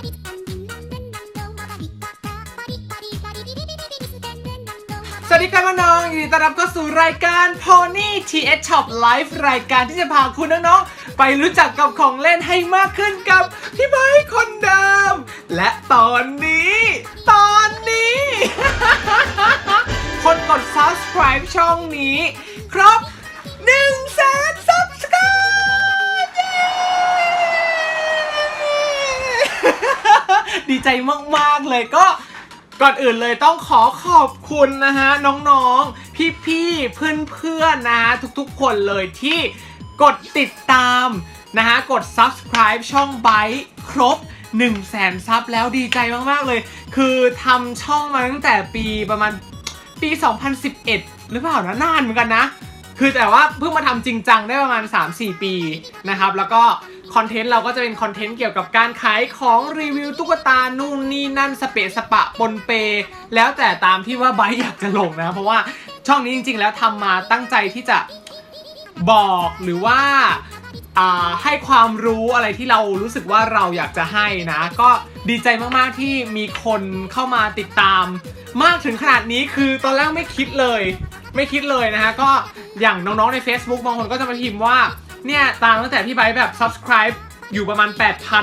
สวัสดีครับน้องๆยินดีต้อนรับเข้าสู่รายการ Pony TH Shop Live รายการที่จะพาคุณน้องๆไปรู้จักกับของเล่นให้มากขึ้นกับพี่ไบค์คนเดิม และตอนนี้ ตอนนี้ คนกด subscribe ช่องนี้ ครบ1แสน subscribe เย้ ดีใจมาก ๆ เลยก็ก่อนอื่นเลยต้องขอขอบคุณนะฮะ น้องๆ พี่ๆ เพื่อนๆ นะฮะ ทุกๆ คนเลยที่กดติดตามนะฮะ กด subscribe ช่องไบค์ครบ1 0 0 0 0แสนซับแล้วดีใจมากๆเลย คือทำช่องมาตั้งแต่ปีประมาณปี 2011 หรือเปล่านะนานเหมือนกันนะ คือแต่ว่าเพิ่งมาทำจริงจังได้ประมาณ 3-4 ปีนะครับ แล้วก็ คอนเทนต์เราก็จะเป็นคอนเทนต์เกี่ยวกับการขายของรีวิวตุ๊กตานู่นนี่นั่นสเปะสปะปนเป แล้วแต่ตามที่ว่าไบอยากจะลงนะ เพราะว่าช่องนี้จริง ๆ แล้วทำมาตั้งใจที่จะบอกหรือว่าอ่าให้ความรู้อะไรที่เรารู้สึกว่าเราอยากจะให้นะ ก็ดีใจมากๆที่มีคนเข้ามาติดตาม มากถึงขนาดนี้คือตอนแรกไม่คิดเลย ไม่คิดเลยนะฮะก็อย่างน้องๆใน Facebook บางคนก็จะมาพิมพ์ว่า เนี่ยตามตั้งแต่พี่ไบแบบ subscribe อยู่ประมาณ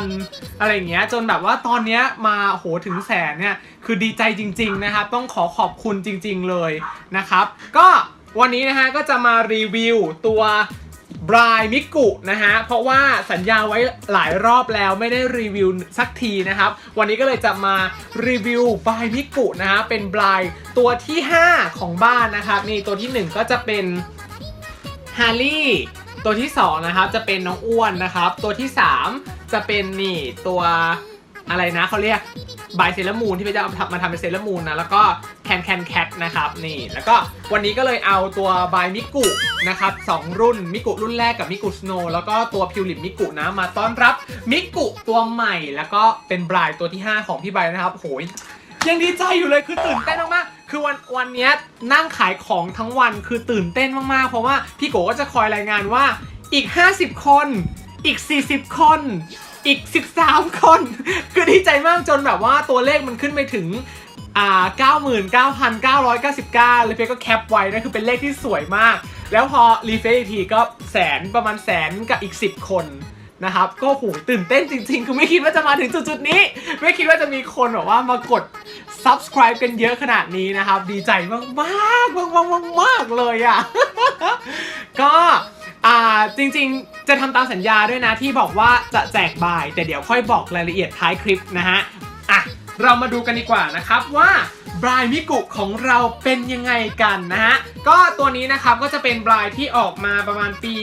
8,000 อะไรเงี้ย จนแบบว่าตอนเนี้ยมาโหถึงแสนเนี่ย คือดีใจจริง ๆ นะครับ ต้องขอขอบคุณจริง ๆ เลยนะครับ ก็วันนี้นะฮะก็จะมารีวิวตัวบรายมิกุนะฮะ เพราะว่าสัญญาไว้หลายรอบแล้วไม่ได้รีวิวสักทีนะครับ วันนี้ก็เลยจะมารีวิวบรายมิกุนะฮะ เป็นบรายตัวที่ 5 ของบ้านนะครับ นี่ตัวทีหนึ่1 ก็จะเป็นฮาร์ลี่ ตัวที่2นะครับจะเป็นน้องอ้วนนะครับ ตัวที่ 3 จะเป็นนี่ตัวอะไรนะเขาเรียกบายเซเลมูนที่ไปจะเอามาทำเป็นเซเลมูนนะแล้วก็แคนแคนแคทนะครับนี่แล้วก็วันนี้ก็เลยเอาตัวบายมิกุนะครับสองรุ่นมิกุรุ่นแรกกับมิกุสโนแล้วก็ตัวพิวลิปมิกุนะมาต้อนรับมิกุตัวใหม่ แล้วก็เป็นบรายตัวที่ 5 ของพี่ใบนะครับโหยยังดีใจอยู่เลยคือตื่นเต้นมากๆ คือวันวันนี้นั่งขายของทั้งวันคือตื่นเต้นมากๆ เพราะว่าพี่โกก็จะคอยรายงานว่าอีก 50 คน อีก 40 คน อีก 13 คน คือดีใจมากจนแบบว่าตัวเลขมันขึ้นไปถึงอ่า99,999เลยเพียก็แคปไว้นะคือเป็นเลขที่สวยมาก แล้วพอรีเฟรชอีกทีก็แสนประมาณแสนกับอีก 10 คนนะครับก็โหตื่นเต้นจริงๆ คือไม่คิดว่าจะมาถึงจุดๆนี้ ไม่คิดว่าจะมีคนแบบว่ามากด subscribe กันเยอะขนาดนี้นะครับ ดีใจมากๆมากมากมากเลยอะ ก็อ่าจริงๆ จะทำตามสัญญาด้วยนะที่บอกว่าจะแจกบาย แต่เดี๋ยวค่อยบอกรายละเอียดท้ายคลิปนะฮะอะเรามาดูกันดีกว่านะครับว่าบรายมิกุของเราเป็นยังไงกันนะฮะ ก็ตัวนี้นะครับก็จะเป็นบรายที่ออกมาประมาณปี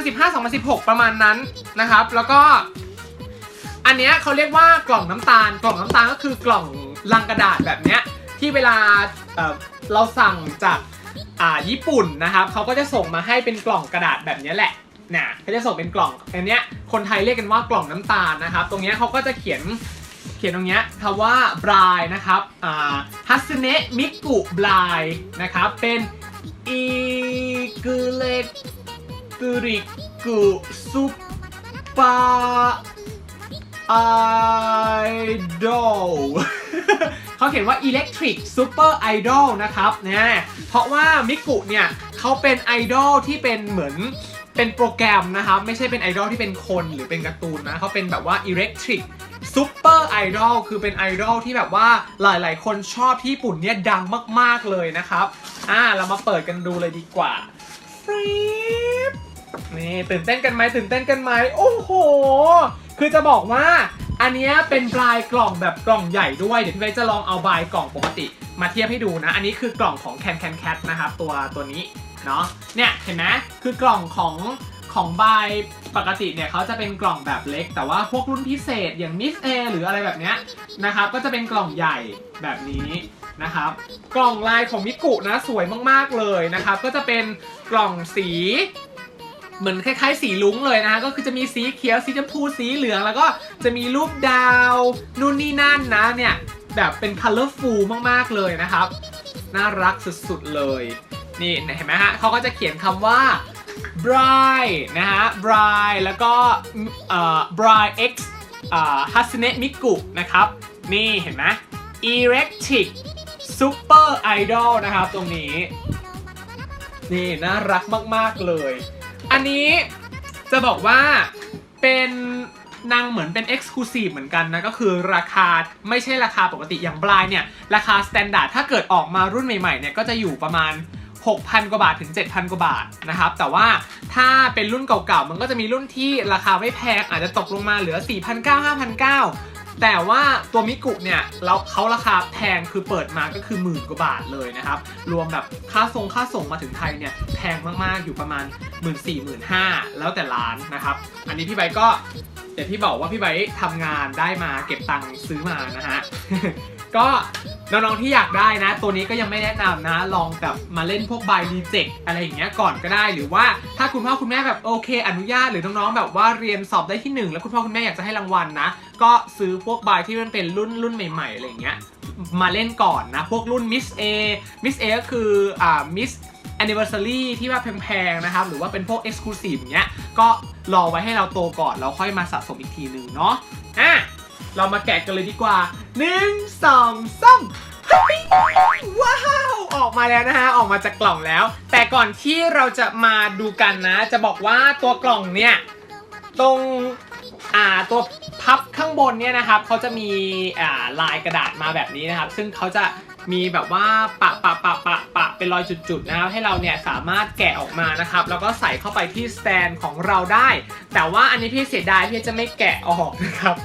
2015-2016 ประมาณนั้นนะครับ แล้วก็ อันเนี้ยเขาเรียกว่ากล่องน้ำตาล กล่องน้ำตาลก็คือกล่อง ลังกระดาษแบบเนี้ยที่เวลาเเราสั่งจากอ่าญี่ปุ่นนะครับเขาก็จะส่งมาให้เป็นกล่องกระดาษแบบเนี้ยแหละนะเขาจะส่งเป็นกล่องอันเนี้ยคนไทยเรียกกันว่ากล่องน้ำตาลนะครับ ตรงเนี้ยเขาก็จะเขียนเขียนตรงเนี้ยคำว่าบรายนะครับอ่าฮัสเนะมิกุบรายนะครับ เป็นอีกุเลกุริกุซุปปา ไอดอลเขาเขียนว่า Electric Super Idol นะครับเนี่ยเพราะว่ามิกุเนี่ยเขาเป็นไอดอลที่เป็นเหมือนเป็นโปรแกรมนะครับ ไม่ใช่เป็นไอดอลที่เป็นคนหรือเป็นการ์ตูนนะเขาเป็นแบบว่า Electric Super Idol คือเป็นไอดอลที่แบบว่าหลายๆ คนชอบที่ญี่ปุ่นเนี่ยดังมากๆเลยนะครับ อ่าเรามาเปิดกันดูเลยดีกว่าฟรีบนี่ตื่นเต้นกันไหมตื่นเต้นกันไหมโอ้โห คือจะบอกว่าอันนี้เป็นปลายกล่องแบบกล่องใหญ่ด้วย เดี๋ยวพี่เวจะลองเอาบายกล่องปกติ มาเทียบให้ดูนะ อันนี้คือกล่องของ Can Can Cat นะครับตัวตัวนี้เนาะ เนี่ยเห็นไหมคือกล่องของของบายปกติเนี่ยเขาจะเป็นกล่องแบบเล็ก แต่ว่าพวกรุ่นพิเศษอย่าง Miss A หรืออะไรแบบเนี้ยนะครับก็จะเป็นกล่องใหญ่แบบนี้นะครับ กล่องลายของมิกุนะสวยมากๆเลยนะครับ ก็จะเป็นกล่องสี เหมือนคล้ายๆสีลุ้งเลยนะก็คือจะมีสีเขียวสีชมพูสีเหลือง แล้วก็จะมีรูปดาวนู่นนี่นั่นนะเนี่ยแบบเป็น colorful มากๆเลยนะครับ น่ารักสุดๆเลย นี่เห็นไหมฮะเขาก็จะเขียนคำว่า bride นะฮะ bride แล้วก็เอ่อ bride x ฮัสเนะมิกุนะครับ นี่เห็นไหม Electric Super Idol นะครับตรงนี้ นี่น่ารักมาก ๆ เลย อันนี้จะบอกว่าเป็นนางเหมือนเป็น Exclusive เหมือนกันนะ ก็คือราคาไม่ใช่ราคาปกติอย่างบลายเนี่ย ราคา Standard ถ้าเกิดออกมารุ่นใหม่ๆเนี่ยก็จะอยู่ประมาณ 6,000 กว่าบาทถึง 7,000 กว่าบาทนะครับ แต่ว่าถ้าเป็นรุ่นเก่าๆ มันก็จะมีรุ่นที่ราคาไม่แพงอาจจะตกลงมาเหลือ 4,900 5,900 แต่ว่าตัวมิกุเนี่ยเราเขาราคาแพงคือเปิดมาก็คือหมื่นกว่าบาทเลยนะครับ รวมแบบค่าส่งค่าส่งมาถึงไทยเนี่ยแพงมากๆอยู่ประมาณ 1 4 0 0 0 0 5แล้วแต่ร้านนะครับ อันนี้พี่ใบก็เดี๋ยวพี่บอกว่าพี่ใบทำงานได้มาเก็บตังค์ซื้อมานะฮะ ก็น้องๆที่อยากได้นะ ตัวนี้ก็ยังไม่แนะนำนะ ลองกับมาเล่นพวกบายรีเจ็คอะไรอย่างเงี้ยก่อนก็ได้หรือว่าถ้าคุณพ่อคุณแม่แบบโอเค อนุญาตหรือน้องๆแบบว่าเรียนสอบได้ที่หนึ่งแล้วคุณพ่อคุณแม่อยากจะให้รางวัลนะ ก็ซื้อพวกบายที่มันเป็นรุ่นรุ่นใหม่ๆอะไรอย่างเงี้ยมาเล่นก่อนนะ พวกรุ่น Miss A Miss A ก็คืออ่า Miss Anniversary ที่ว่าแพงๆนะครับหรือว่าเป็นพวก Exclusive อย่างเงี้ยก็รอไว้ให้เราโตก่อนแล้วค่อยมาสะสมอีกทีหนึ่งเนาะอะ เรามาแกะกันเลยดีกว่า 1 2 3ว้าวออกมาแล้วนะฮะ ออกมาจากกล่องแล้ว แต่ก่อนที่เราจะมาดูกันนะ จะบอกว่าตัวกล่องเนี่ย ตรงอ่าตัวพับข้างบนเนี่ยนะครับเขาจะมีอ่าลายกระดาษมาแบบนี้นะครับ ซึ่งเขาจะมีแบบว่าปะปะปะปะปะเป็นรอยจุดๆนะครับให้เราเนี่ยสามารถแกะออกมานะครับ แล้วก็ใส่เข้าไปที่สแตนของเราได้ แต่ว่าอันนี้พี่เสียดายพี่จะไม่แกะออกนะครับ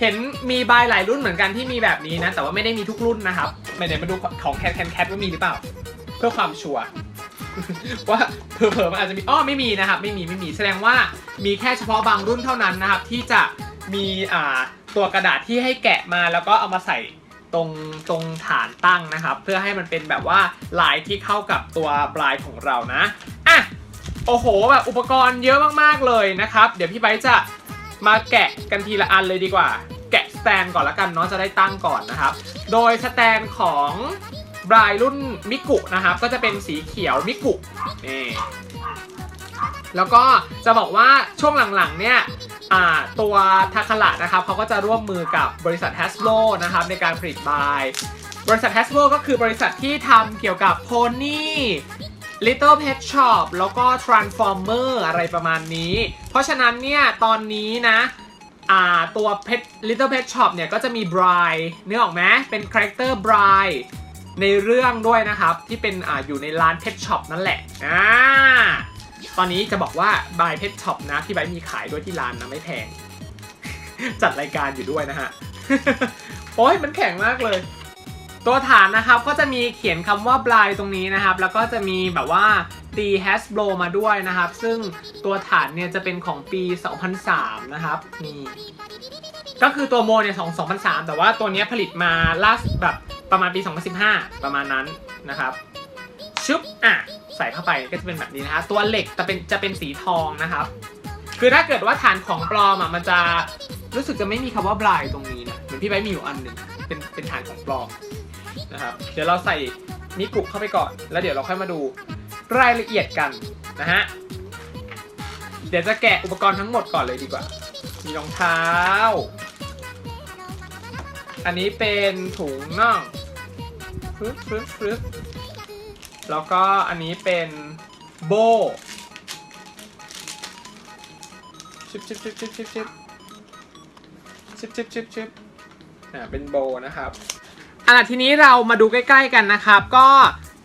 เห็นมีบายหลายรุ่นเหมือนกันที่มีแบบนี้นะ แต่ว่าไม่ได้มีทุกรุ่นนะครับไม่ได้มาดูของแคทแคนแคทว่ามีหรือเปล่า เพื่อความชัวร์ว่าเผลอๆมันอาจจะมีอ้อไม่มีนะครับ ไม่มีไม่มีแสดงว่ามีแค่เฉพาะบางรุ่นเท่านั้นนะครับ ที่จะมีอ่าตัวกระดาษที่ให้แกะมาแล้วก็เอามาใส่ตรงตรงฐานตั้งนะครับ เพื่อให้มันเป็นแบบว่าลายที่เข้ากับตัวบลายของเรานะอะโอ้โหแบบอุปกรณ์เยอะมากๆเลยนะครับ เดี๋ยวพี่ไบจะ มาแกะกันทีละอันเลยดีกว่า แกะสแตนก่อนละกันเนาะจะได้ตั้งก่อนนะครับ โดยสแตนของบรายรุ่นมิกุนะครับ ก็จะเป็นสีเขียวมิกุนี่แล้วก็จะบอกว่าช่วงหลังๆเนี่ยอ่าตัวทาคาระนะครับเขาก็จะร่วมมือกับบริษัท Hasbro นะครับในการผลิตบาย บริษัท Hasbro ก็คือบริษัทที่ทำเกี่ยวกับ Pony Little Pet Shop แล้วก็ Transformer อะไรประมาณนี้ เพราะฉะนั้นเนี่ยตอนนี้นะอ่าตัว Pet Little Pet Shop เนี่ยก็จะมี Bri เนื้อออกไหมเป็นคาแรคเตอร์ Bri ในเรื่องด้วยนะครับ ที่เป็นอ่าอยู่ในร้าน Pet Shop นั่นแหละอ่าตอนนี้จะบอกว่า Bri Pet Shop นะพี่ไบร์มีขายด้วยที่ร้านนะไม่แพง จัดรายการอยู่ด้วยนะฮะ โอ้ยมันแข็งมากเลย ตัวฐานนะครับก็จะมีเขียนคำว่าบลายตรงนี้นะครับ แล้วก็จะมีแบบว่าตี Hasbro มาด้วยนะครับ ซึ่งตัวฐานเนี่ยจะเป็นของปี 2003 นะครับนี่ก็คือตัวโมเนี่ย2 2003 แต่ว่าตัวนี้ผลิตมาล่าสุดแบบประมาณปี 2015 ประมาณนั้นนะครับชุบอะใส่เข้าไปก็จะเป็นแบบนี้นะฮะตัวเหล็กจะเป็นจะเป็นสีทองนะครับ คือถ้าเกิดว่าฐานของปลอมอะมันจะรู้สึกจะไม่มีคำว่าบลายตรงนี้นะเหมือนพี่ไบมีอยู่อันหนึ่งเป็นเป็นฐานของปลอม นะครับเดี๋ยวเราใส่มิกุเข้าไปก่อน แล้วเดี๋ยวเราค่อยมาดูรายละเอียดกันนะฮะเดี๋ยวจะแกะอุปกรณ์ทั้งหมดก่อนเลยดีกว่า มีรองเท้า อันนี้เป็นถุงน่องฟึบฟึบฟึบแล้วก็อันนี้เป็นโบชิบชิบชิบชิบชิบชิบชิบชิบชิบชิบอ่าเป็นโบนะครับ อะทีนี้เรามาดูใกล้ ๆกันนะครับ ก็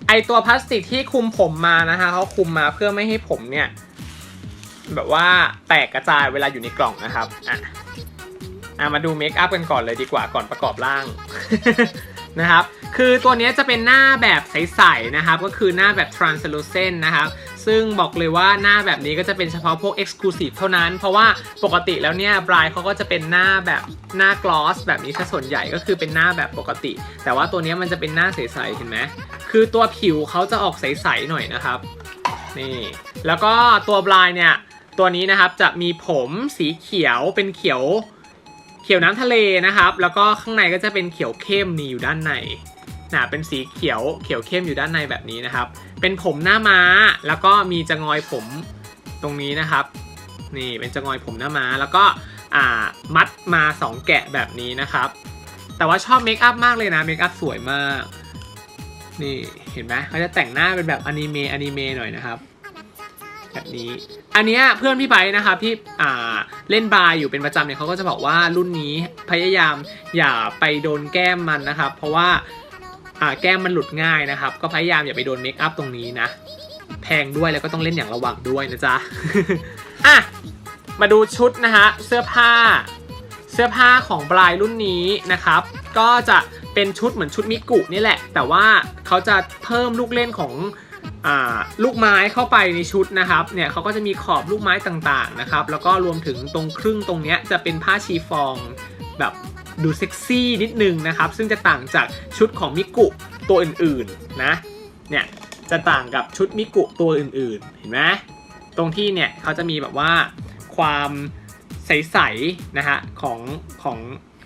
ไอตัวพลาสติกที่คุมผมมานะคะเขาคุมมาเพื่อไม่ให้ผมเนี่ย แบบว่าแตกกระจายเวลาอยู่ในกล่องนะครับอะอะมาดูเมคอัพกันก่อนเลยดีกว่าก่อนประกอบร่าง นะครับ คือตัวนี้จะเป็นหน้าแบบใสๆนะครับ ก็คือหน้าแบบ translucent นะครับ ซึ่งบอกเลยว่าหน้าแบบนี้ก็จะเป็นเฉพาะพวก exclusive เท่านั้น เพราะว่าปกติแล้วเนี่ยบรายเขาก็จะเป็นหน้าแบบหน้ากลอสแบบนี้ซะส่วนใหญ่ก็คือเป็นหน้าแบบปกติ แต่ว่าตัวนี้มันจะเป็นหน้าใสๆเห็นไหมคือตัวผิวเขาจะออกใสๆหน่อยนะครับนี่แล้วก็ตัวบลายเนี่ยตัวนี้นะครับจะมีผมสีเขียวเป็นเขียวเขียวน้ำทะเลนะครับ แล้วก็ข้างในก็จะเป็นเขียวเข้มนี่อยู่ด้านใน นะเป็นสีเขียวเขียวเข้มอยู่ด้านในแบบนี้นะครับ เป็นผมหน้าม้าแล้วก็มีจะงอยผมตรงนี้นะครับ นี่เป็นจะงอยผมหน้าม้าแล้วก็มัดมา 2 แกะแบบนี้นะครับ แต่ว่าชอบเมคอัพมากเลยนะเมคอัพสวยมาก นี่เห็นไหมเขาจะแต่งหน้าเป็นแบบอนิเมะอนิเมะหน่อยนะครับแบบนี้อันนี้เพื่อนพี่ไบร์ทนะครับที่อ่าเล่นบาร์อยู่เป็นประจำเนี่ยเขาก็จะบอกว่ารุ่นนี้พยายามอย่าไปโดนแก้มมันนะครับ เพราะว่า อ่าแก้มมันหลุดง่ายนะครับ ก็พยายามอย่าไปโดนเมคอัพตรงนี้นะ แพงด้วยแล้วก็ต้องเล่นอย่างระวังด้วยนะจ๊ะอะมาดูชุดนะฮะเสื้อผ้า เสื้อผ้าของบรายรุ่นนี้นะครับ ก็จะเป็นชุดเหมือนชุดมิกุนี่แหละ แต่ว่าเขาจะเพิ่มลูกเล่นของอ่าลูกไม้เข้าไปในชุดนะครับ เนี่ยเขาก็จะมีขอบลูกไม้ต่างๆนะครับ แล้วก็รวมถึงตรงครึ่งตรงเนี้ยจะเป็นผ้าชีฟองแบบ ดูเซ็กซี่นิดนึงนะครับ ซึ่งจะต่างจากชุดของมิกุตัวอื่นๆนะเนี่ยจะต่างกับชุดมิกุตัวอื่นๆ เห็นไหมตรงที่เนี่ยเขาจะมีแบบว่าความใสๆนะฮะของของ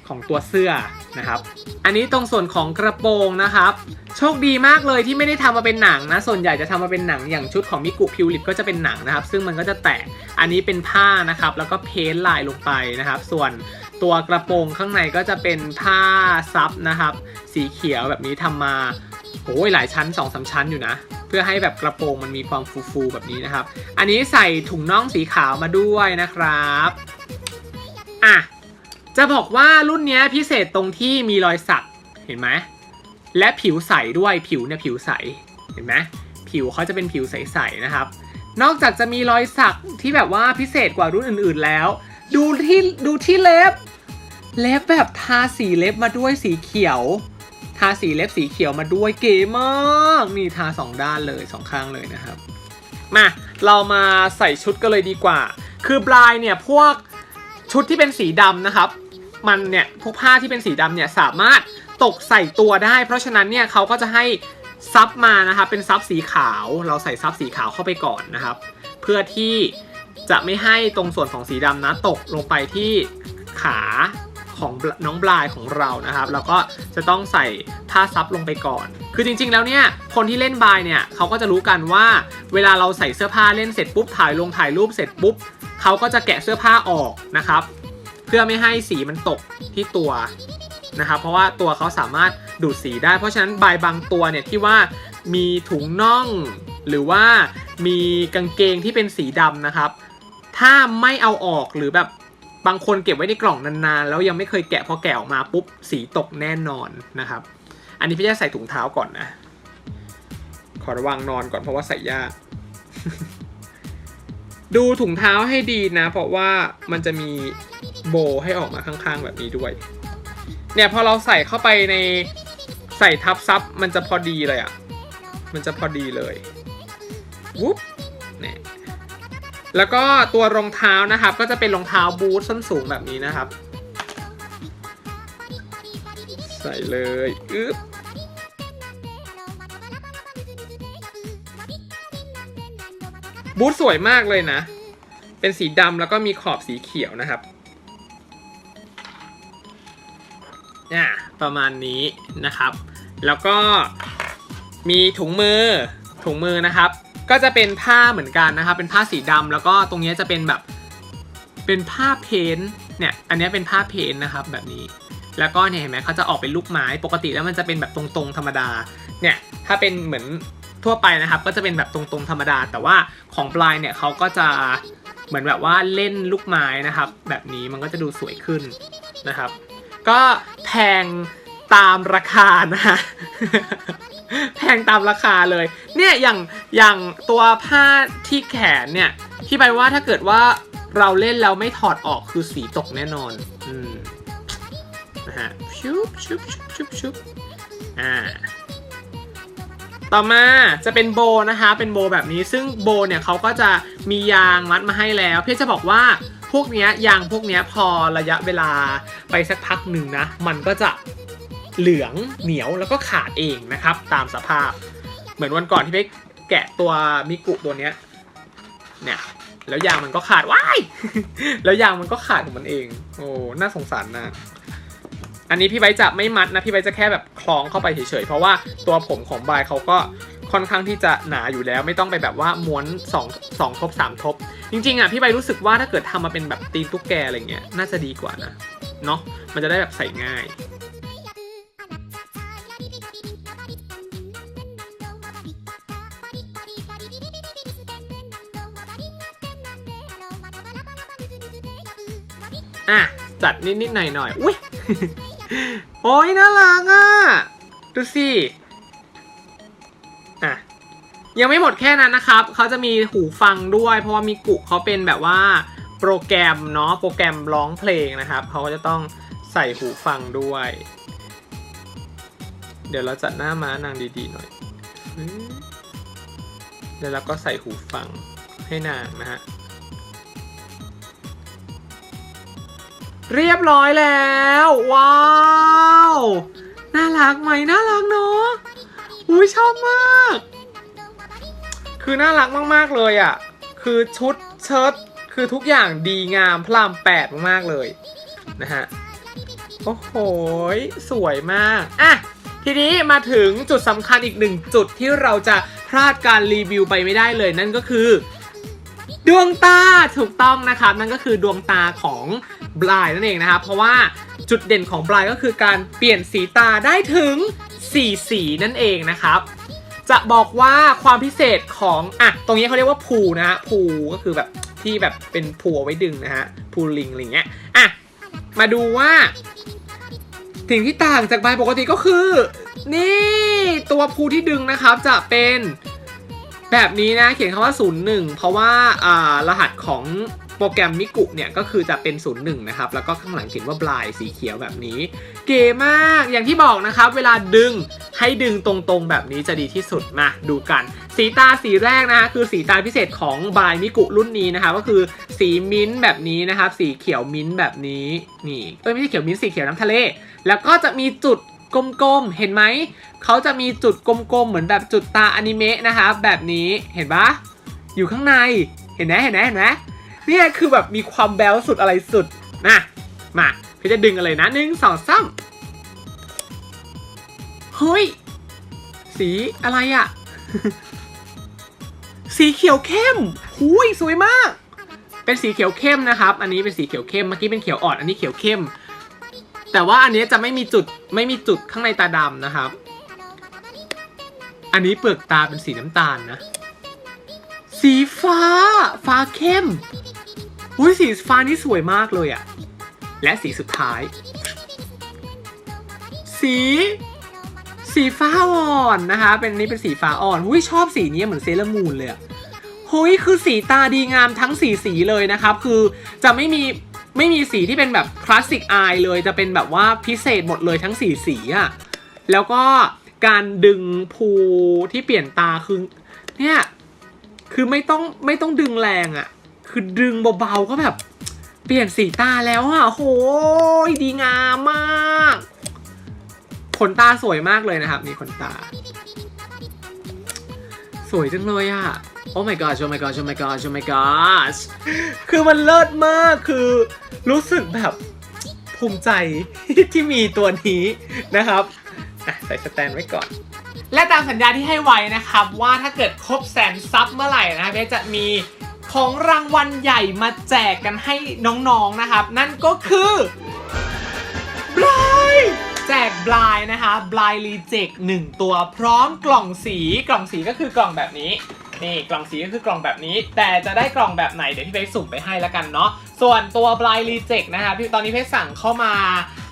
ของตัวเสื้อนะครับ อันนี้ตรงส่วนของกระโปรงนะครับ โชคดีมากเลยที่ไม่ได้ทำมาเป็นหนังนะ ส่วนใหญ่จะทำมาเป็นหนังอย่างชุดของมิกุพิวลิปก็จะเป็นหนังนะครับ ซึ่งมันก็จะแตก อันนี้เป็นผ้านะครับ แล้วก็เพ้นท์ลายลงไปนะครับ ส่วน ตัวกระโปรงข้างในก็จะเป็นผ้าซับนะครับ สีเขียวแบบนี้ทำมาโอ้ยหลายชั้น2อสชั้นอยู่นะ เพื่อให้แบบกระโปรงมันมีความฟูๆแบบนี้นะครับ อันนี้ใส่ถุงน่องสีขาวมาด้วยนะครับอะจะบอกว่ารุ่นนี้พิเศษตรงที่มีรอยสักเห็นไหมและผิวใสด้วยผิวเนี่ยผิวใสเห็นไหมผิวเขาจะเป็นผิวใสๆนะครับ นอกจากจะมีรอยสักที่แบบว่าพิเศษกว่ารุ่นอื่นๆแล้ว ดูที่ดูที่เล็บ เล็บแบบทาสีเล็บมาด้วยสีเขียว ทาสีเล็บสีเขียวมาด้วยเก๋มากนี่ทาสองด้านเลยสองข้างเลยนะครับ มาเรามาใส่ชุดกันเลยดีกว่า คือบลายเนี่ยพวกชุดที่เป็นสีดำนะครับ มันเนี่ยพวกผ้าที่เป็นสีดำเนี่ยสามารถตกใส่ตัวได้ เพราะฉะนั้นเนี่ยเขาก็จะให้ซับมานะครับเป็นซับสีขาว เราใส่ซับสีขาวเข้าไปก่อนนะครับ เพื่อที่จะไม่ให้ตรงส่วนของสีดำนะตกลงไปที่ขา ของน้องบลายของเรานะครับ แล้วก็จะต้องใส่ผ้าซับลงไปก่อน คือจริงๆแล้วเนี่ยคนที่เล่นบายเนี่ยเขาก็จะรู้กันว่า เวลาเราใส่เสื้อผ้าเล่นเสร็จปุ๊บถ่ายลงถ่ายรูปเสร็จปุ๊บเขาก็จะแกะเสื้อผ้าออกนะครับ เพื่อไม่ให้สีมันตกที่ตัวนะครับ เพราะว่าตัวเขาสามารถดูดสีได้ เพราะฉะนั้นบายบางตัวเนี่ยที่ว่ามีถุงน่อง หรือว่ามีกางเกงที่เป็นสีดำนะครับ ถ้าไม่เอาออกหรือแบบ บางคนเก็บไว้ในกล่องนานๆ แล้วยังไม่เคยแกะพอแกะออกมาปุ๊บสีตกแน่นอนนะครับ อันนี้พี่จะใส่ถุงเท้าก่อนนะ ขอระวังนอนก่อนเพราะว่าใส่ยาก ดูถุงเท้าให้ดีนะ เพราะว่ามันจะมีโบให้ออกมาข้างๆ แบบนี้ด้วย เนี่ยพอเราใส่เข้าไปในใส่ทับซับมันจะพอดีเลยอะ่ะ มันจะพอดีเลยวุ๊บเนี่ย แล้วก็ตัวรองเท้านะครับ ก็จะเป็นรองเท้าบูทส้นสูงแบบนี้นะครับ ใส่เลยอึ๊บบูทสวยมากเลยนะ เป็นสีดำแล้วก็มีขอบสีเขียวนะครับอ่าประมาณนี้นะครับ แล้วก็มีถุงมือถุงมือนะครับ ก็จะเป็นผ้าเหมือนกันนะครับเป็นผ้าสีดำแล้วก็ตรงนี้จะเป็นแบบเป็นผ้าเพ้นท์เนี่ยอันนี้เป็นผ้าเพ้นท์นะครับแบบนี้ แล้วก็เนี่ยเห็นไหมเขาจะออกเป็นลูกไม้ปกติแล้วมันจะเป็นแบบตรงๆธรรมดาเนี่ยถ้าเป็นเหมือนทั่วไปนะครับ ก็จะเป็นแบบตรงๆธรรมดา แต่ว่าของปลายเนี่ยเขาก็จะเหมือนแบบว่าเล่นลูกไม้นะครับ แบบนี้มันก็จะดูสวยขึ้นนะครับ ก็แพงตามราคานะฮะ แพงตามราคาเลย เนี่ยอย่างอย่างตัวผ้าที่แขนเนี่ย ที่ไปว่าถ้าเกิดว่าเราเล่นแล้วไม่ถอดออกคือสีตกแน่นอน อืมนะฮะชุบชุบชุบชุบชุบอ่าต่อมาจะเป็นโบนะคะ เป็นโบแบบนี้ ซึ่งโบเนี่ยเขาก็จะมียางมัดมาให้แล้ว เพี่จะบอกว่าพวกเนี้ยยางพวกเนี้ยพอระยะเวลาไปสักพักหนึ่งนะ มันก็จะ เหลืองเหนียวแล้วก็ขาดเองนะครับ ตามสภาพ เหมือนวันก่อนที่ไปแกะตัวมิกุตัวเนี้ยเนี่ยแล้วยางมันก็ขาดว้ายแล้วยางมันก็ขาดของมันเอง โอ้น่าสงสารนะอันนี้พี่ไบร์ทจะไม่มัดนะพี่ไบร์ทจะแค่แบบคล้องเข้าไปเฉยๆเพราะว่าตัวผมของบายเขาก็ค่อนข้างที่จะหนาอยู่แล้วไม่ต้องไปแบบว่าม้วน2 2ทบ3ทบ จริงๆอะพี่ใบรู้สึกว่าถ้าเกิดทำมาเป็นแบบตีนตุ๊กแกอะไรเงี้ยน่าจะดีกว่านะเนาะมันจะได้แบบใส่ง่าย อะจัดนิดๆหน่อยๆอุ้ยโอ้ยน่ารักอะ ดูสิ อะ ยังไม่หมดแค่นั้นนะครับ เขาจะมีหูฟังด้วย เพราะว่ามีกุเขาเป็นแบบว่าโปรแกรมเนาะ โปรแกรมร้องเพลงนะครับ เขาก็จะต้องใส่หูฟังด้วย เดี๋ยวเราจัดหน้าม้านางดีๆหน่อยเดี๋ยวเราก็ใส่หูฟังให้นางนะฮะ เรียบร้อยแล้ว ว้าว น่ารักไหมน่ารักเนาะอุ้ยชอบมาก คือน่ารักมากๆเลยอะ่ะ คือชุดเชิ้ตคือทุกอย่างดีงามพลามแปดมากๆเลยนะฮะโอ้โหสวยมากอะทีนี้มาถึงจุดสำคัญอีกหนึ่งจุดที่เราจะพลาดการรีวิวไปไม่ได้เลยนั่นก็คือ ดวงตาถูกต้องนะครับนั่นก็คือดวงตาของบลายนั่นเองนะครับเพราะว่าจุดเด่นของบลายก็คือการเปลี่ยนสีตาได้ถึง 4 สีนั่นเองนะครับ จะบอกว่าความพิเศษของอะตรงนี้เขาเรียกว่าพูนะฮะพูก็คือแบบที่แบบเป็นพูเอาไว้ดึงนะฮะพูลิงอะไรเงี้ยอะมาดูว่าสิ่งที่ต่างจากใบปกติก็คือ นี่ตัวพูที่ดึงนะครับจะเป็น แบบนี้นะเขียนคำว่า 01 เพราะว่าอ่ารหัสของโปรแกรมมิกุเนี่ยก็คือจะเป็น 01 นะครับ แล้วก็ข้างหลังเขียนว่าบลายสีเขียวแบบนี้ เก๋มากอย่างที่บอกนะครับ เวลาดึงให้ดึงตรงๆแบบนี้จะดีที่สุดมาดูกัน สีตาสีแรกนะคะคือสีตาพิเศษของบลายมิกุรุ่นนี้นะคะ ก็คือสีมิ้นท์แบบนี้นะครับ สีเขียวมิ้นท์แบบนี้นี่เอ้ยไม่ใช่เขียวมิ้นท์สีเขียวน้ำทะเล แล้วก็จะมีจุด กลมๆ เห็นไหม เขาจะมีจุดกลมๆ เหมือนแบบจุดตาอนิเมะนะคะแบบนี้เห็นปะอยู่ข้างในเห็นไหมเห็นไหมเห็นไหมเนี่ยคือแบบมีความแบลสุดอะไรสุดนะมาพี่จะดึงกันเลยนะหนึ่งสองสามเฮ้ย สีอะไรอะสีเขียวเข้มหุยสวยมาก เป็นสีเขียวเข้มนะครับ อันนี้เป็นสีเขียวเข้ม เมื่อกี้เป็นเขียวอ่อน อันนี้เขียวเข้ม แต่ว่าอันนี้จะไม่มีจุดไม่มีจุดข้างในตาดำนะครับ อันนี้เปลือกตาเป็นสีน้ำตาลนะ สีฟ้า ฟ้าเข้มอุ้ยสีฟ้านี่สวยมากเลยอะและสีสุดท้าย สี สีฟ้าอ่อนนะคะ เป็นนี่เป็นสีฟ้าอ่อนอุ้ยชอบสีนี้เหมือนเซเลอร์มูนเลยอะเฮ้ยคือสีตาดีงามทั้งสีสีเลยนะครับ คือจะไม่มี ไม่มีสีที่เป็นแบบคลาสสิกอายเลยจะเป็นแบบว่าพิเศษหมดเลยทั้งสีสีอะแล้วก็การดึงภูที่เปลี่ยนตาคือเนี่ยคือไม่ต้องไม่ต้องดึงแรงอะ่ะคือดึงเบาๆก็แบบเปลี่ยนสีตาแล้วอะ่ะโหยดีงามมากขนตาสวยมากเลยนะครับนี่ขนตา สวยจังเลยอะ่ะ โอ้ my god โอ้ my god โอ้ my god โอ้ my god คือมันเลิศมากคือรู้สึกแบบภูมิใจที่มีตัวนี้นะครับใส่สแตนไว้ก่อน และตามสัญญาที่ให้ไว้นะครับ ว่าถ้าเกิดครบแสนซับเมื่อไหร่นะเบสจะมีของรางวัลใหญ่มาแจกกันให้น้องๆนะครับ นั่นก็คือบลายแจกบลายนะคะบลายรีเจคหนึ่งตัวพร้อมกล่องสีกล่องสีก็คือกล่องแบบนี้ นี่กล่องสีก็คือกล่องแบบนี้ แต่จะได้กล่องแบบไหนเดี๋ยวพี่เพชรสุ่มไปให้แล้วกันเนาะส่วนตัวบลายรีเจคนะคะพี่ตอนนี้เพชรสั่งเข้ามา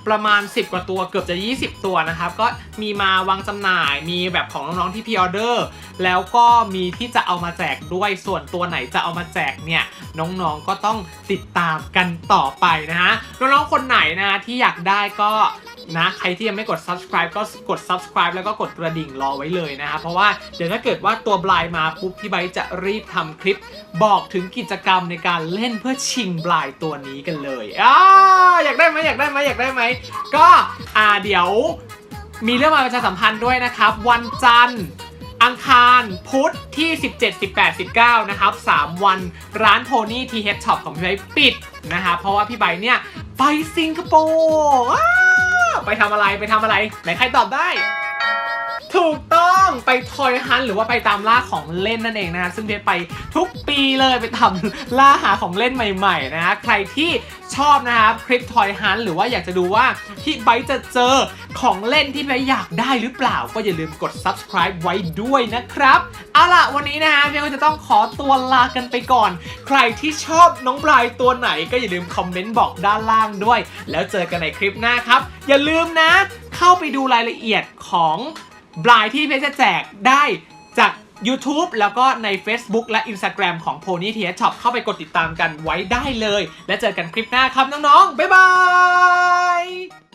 ประมาณ 10 กว่าตัวเกือบจะ 20 ตัวนะครับ ก็มีมาวางจำหน่ายมีแบบของน้องๆที่พ r ออเดอร์แล้วก็มีที่จะเอามาแจกด้วยส่วนตัวไหนจะเอามาแจกเนี่ยน้องๆก็ต้องติดตามกันต่อไปนะฮะน้องๆคนไหนนะที่อยากได้ก็นะใครที่ยังไม่กด subscribe ก็กด subscribe แล้วก็กดกระดิ่งรอไว้เลยนะครับเพราะว่าเดี๋ยวถ้าเกิดว่าตัวบลายมาปุ๊บพี่ไบจะรีบทำคลิป บอกถึงกิจกรรมในการเล่นเพื่อชิงบลายตัวนี้กันเลยอ่าอยากได้ไหมอยากได้ไหมอยากได้ไหมก็อ่าเดี๋ยวมีเรื่องมาประชาสัมพันธ์ด้วยนะครับ วันจันทร์อังคารพุธที่ 17 18 19 นะครับ 3 วันร้านโทนี่ทีเฮดช็อปของพี่ไบปิดนะครับเพราะว่าพี่ไบเนี่ย ไปสิงคโปร์ไปทำอะไรไปทำอะไร ไหนใครตอบได้ ถูกต้องไปทอยฮันหรือว่าไปตามล่าของเล่นนั่นเองนะฮะซึ่งเพชรไปทุกปีเลยไปทำล่าหาของเล่นใหม่ๆนะฮะใครที่ชอบนะครับคลิปทอยฮันหรือว่าอยากจะดูว่าที่ไบจะเจอของเล่นที่ไบอยากได้หรือเปล่า ก็อย่าลืมกด subscribe ไว้ด้วยนะครับเอาล่ะวันนี้นะฮะเพชรก็จะต้องขอตัวลากันไปก่อน ใครที่ชอบน้องบรายตัวไหนก็อย่าลืมคอมเมนต์บอกด้านล่างด้วย แล้วเจอกันในคลิปหน้าครับ อย่าลืมนะ เข้าไปดูรายละเอียดของ บลายที่เพชรจะแจกได้จาก YouTube แล้วก็ใน Facebook และ Instagram ของ Pony t Shop เข้าไปกดติดตามกันไว้ได้เลย และเจอกันคลิปหน้าครับน้องๆ บ๊ายบาย